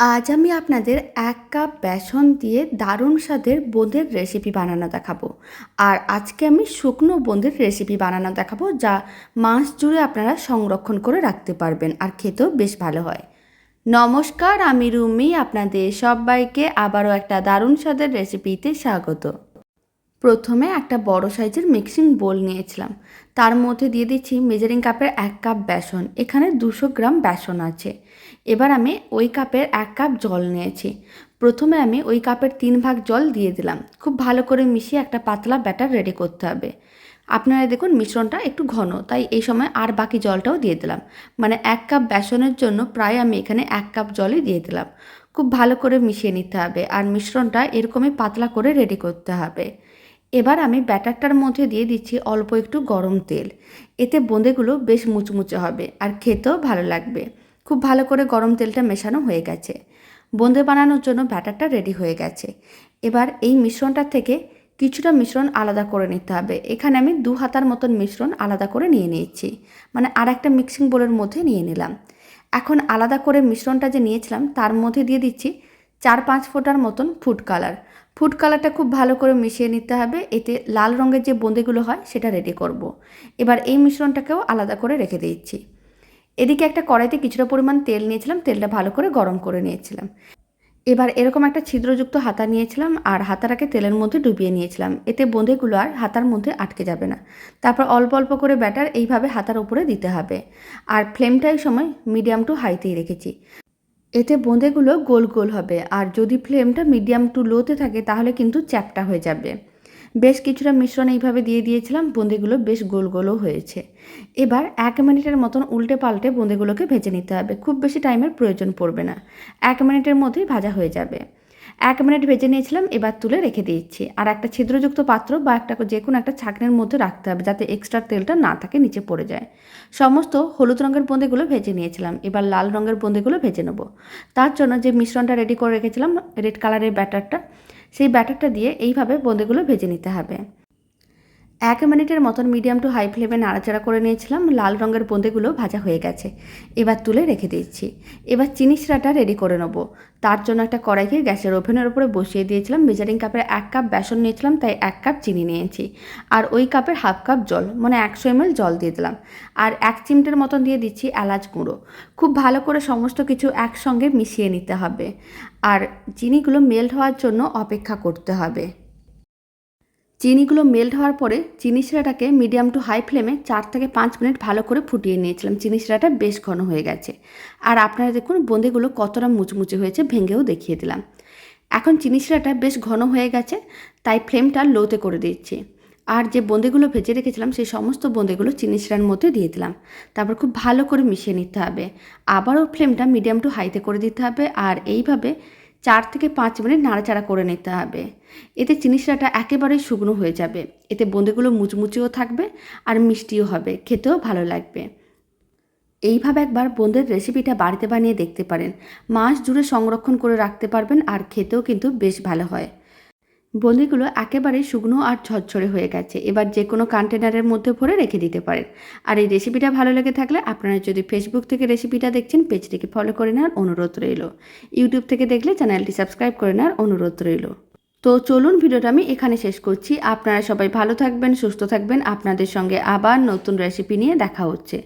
আজ আমি আপনাদের এক কাপ বেসন দিয়ে দারুণ স্বাদের বোঁদের রেসিপি বানানো দেখাবো। আর আজকে আমি শুকনো বোঁদের রেসিপি বানানো দেখাবো, যা মাস জুড়ে আপনারা সংরক্ষণ করে রাখতে পারবেন আর খেতেও বেশ ভালো হয়। নমস্কার, আমি রুমি, আপনাদের সবাইকে আবারও একটা দারুণ স্বাদের রেসিপিতে স্বাগত। প্রথমে একটা বড় সাইজের মিক্সিং বোল নিয়েছিলাম। তার মধ্যে দিয়ে দিচ্ছি মেজারিং কাপের এক কাপ বেসন, এখানে দুশো গ্রাম বেসন আছে। এবার আমি ওই কাপের এক কাপ জল নিয়েছি। প্রথমে আমি ওই কাপের তিন ভাগ জল দিয়ে দিলাম। খুব ভালো করে মিশিয়ে একটা পাতলা ব্যাটার রেডি করতে হবে। আপনারা দেখুন মিশ্রণটা একটু ঘন, তাই এই সময় আর বাকি জলটাও দিয়ে দিলাম। মানে এক কাপ বেসনের জন্য প্রায় আমি এখানে এক কাপ জলই দিয়ে দিলাম। খুব ভালো করে মিশিয়ে নিতে হবে আর মিশ্রণটা এরকমই পাতলা করে রেডি করতে হবে। এবার আমি ব্যাটারটার মধ্যে দিয়ে দিচ্ছি অল্প একটু গরম তেল। এতে বোঁদেগুলো বেশ মুচমুচে হবে আর খেতেও ভালো লাগবে। খুব ভালো করে গরম তেলটা মেশানো হয়ে গেছে। বোঁদে বানানোর জন্য ব্যাটারটা রেডি হয়ে গেছে। এবার এই মিশ্রণটার থেকে কিছুটা মিশ্রণ আলাদা করে নিতে হবে। এখানে আমি দু হাতার মতন মিশ্রণ আলাদা করে নিয়ে নিয়েছি। মানে আর একটা মিক্সিং বোলের মধ্যে নিয়ে নিলাম। এখন আলাদা করে মিশ্রণটা যে নিয়েছিলাম, তার মধ্যে দিয়ে দিচ্ছি চার পাঁচ ফোঁটার মতন ফুড কালার। ফুড কালারটা খুব ভালো করে মিশিয়ে নিতে হবে। এতে লাল রঙের যে বোঁদেগুলো হয়, সেটা রেডি করব। এবার এই মিশ্রণটাকেও আলাদা করে রেখে দিচ্ছি। এদিকে একটা কড়াইতে কিছুটা পরিমাণ তেল নিয়েছিলাম, তেলটা ভালো করে গরম করে নিয়েছিলাম। এবার এরকম একটা ছিদ্রযুক্ত হাতা নিয়েছিলাম আর হাতাটাকে তেলের মধ্যে ডুবিয়ে নিয়েছিলাম। এতে বোঁদেগুলো আর হাতার মধ্যে আটকে যাবে না। তারপর অল্প অল্প করে ব্যাটার এইভাবে হাতার উপরে দিতে হবে। আর ফ্লেমটা এই সময় মিডিয়াম টু হাইতেই রেখেছি। এতে বোঁদেগুলো গোল গোল হবে। আর যদি ফ্লেমটা মিডিয়াম টু লোতে থাকে, তাহলে কিন্তু চ্যাপটা হয়ে যাবে। বেশ কিছুটা মিশ্রণ এইভাবে দিয়ে দিয়েছিলাম বোঁদেগুলো বেশ গোল গোলও হয়েছে। এবার এক মিনিটের মতন উল্টে পাল্টে বোঁদেগুলোকে ভেজে নিতে হবে। খুব বেশি টাইমের প্রয়োজন পড়বে না। এক মিনিটের মধ্যেই ভাজা হয়ে যাবে। এক মিনিট ভেজে নিয়েছিলাম, এবার তুলে রেখে দিয়েছি। আর একটা ছিদ্রযুক্ত পাত্র বা একটা যে কোনো একটা ছাঁকনির মধ্যে রাখতে হবে যাতে এক্সট্রা তেলটা না থাকে, নিচে পড়ে যায়। সমস্ত হলুদ রঙের বোঁদেগুলো ভেজে নিয়েছিলাম। এবার লাল রঙের বোঁদেগুলো ভেজে নেব। তার জন্য যে মিশ্রণটা রেডি করে রেখেছিলাম রেড কালারের ব্যাটারটা, সেই ব্যাটারটা দিয়ে এইভাবে বোঁদেগুলো ভেজে নিতে হবে। এক মিনিটের মতন মিডিয়াম টু হাই ফ্লেমে নাড়াচাড়া করে নিয়েছিলাম, লাল রঙের বোঁদেগুলো ভাজা হয়ে গেছে। এবার তুলে রেখে দিচ্ছি। এবার চিনি শিরাটা রেডি করে নেব। তার জন্য একটা কড়াইকে গ্যাসের ওভেনের উপরে বসিয়ে দিয়েছিলাম। মেজারিং কাপের এক কাপ বেসন নিয়েছিলাম, তাই এক কাপ চিনি নিয়েছি। আর ওই কাপের হাফ কাপ জল মানে একশো এমএল জল দিয়ে দিলাম। আর এক চিমটের মতন দিয়ে দিচ্ছি এলাচ গুঁড়ো। খুব ভালো করে সমস্ত কিছু একসঙ্গে মিশিয়ে নিতে হবে। আর চিনিগুলো মেল্ট হওয়ার জন্য অপেক্ষা করতে হবে। চিনিগুলো মেল্ট হওয়ার পরে চিনি শিরাটাকে মিডিয়াম টু হাই ফ্লেমে চার থেকে পাঁচ মিনিট ভালো করে ফুটিয়ে নিয়েছিলাম। চিনি শিরাটা বেশ ঘন হয়ে গেছে। আর আপনারা দেখুন বোঁদেগুলো কতটা মুচমুচে হয়েছে, ভেঙেও দেখিয়ে দিলাম। এখন চিনি শিরাটা বেশ ঘন হয়ে গেছে, তাই ফ্লেমটা লোতে করে দিচ্ছি। আর যে বোঁদেগুলো ভেজে রেখেছিলাম, সেই সমস্ত বোঁদেগুলো চিনি শিরার মধ্যে দিয়ে দিলাম। তারপর খুব ভালো করে মিশিয়ে নিতে হবে। আবারও ফ্লেমটা মিডিয়াম টু হাইতে করে দিতে হবে। আর এইভাবে চার থেকে পাঁচ মিনিট নাড়াচাড়া করে নিতে হবে। এতে চিনি একেবারেই শুকনো হয়ে যাবে। এতে বোঁদেগুলো মুচমুচেও থাকবে আর মিষ্টিও হবে। খেতেও ভালো লাগবে। এইভাবে একবার বোঁদের রেসিপিটা বাড়িতে বানিয়ে দেখতে পারেন। মাস জুড়ে সংরক্ষণ করে রাখতে পারবেন আর খেতেও কিন্তু বেশ ভালো হয়। বন্দিগুলো একেবারে শুকনো আর ঝরঝরে হয়ে গেছে। এবার যে কোনো কন্টেনারের মধ্যে ভরে রেখে দিতে পারেন। আর এই রেসিপিটা ভালো লেগে থাকলে আপনারা যদি ফেসবুক থেকে রেসিপিটা দেখছেন, পেজটিকে ফলো করে নেওয়ার অনুরোধ রইল। ইউটিউব থেকে দেখলে চ্যানেলটি সাবস্ক্রাইব করে নেওয়ার অনুরোধ রইল। তো চলুন ভিডিওটা আমি এখানে শেষ করছি। আপনারা সবাই ভালো থাকবেন, সুস্থ থাকবেন। আপনাদের সঙ্গে আবার নতুন রেসিপি নিয়ে দেখা হচ্ছে।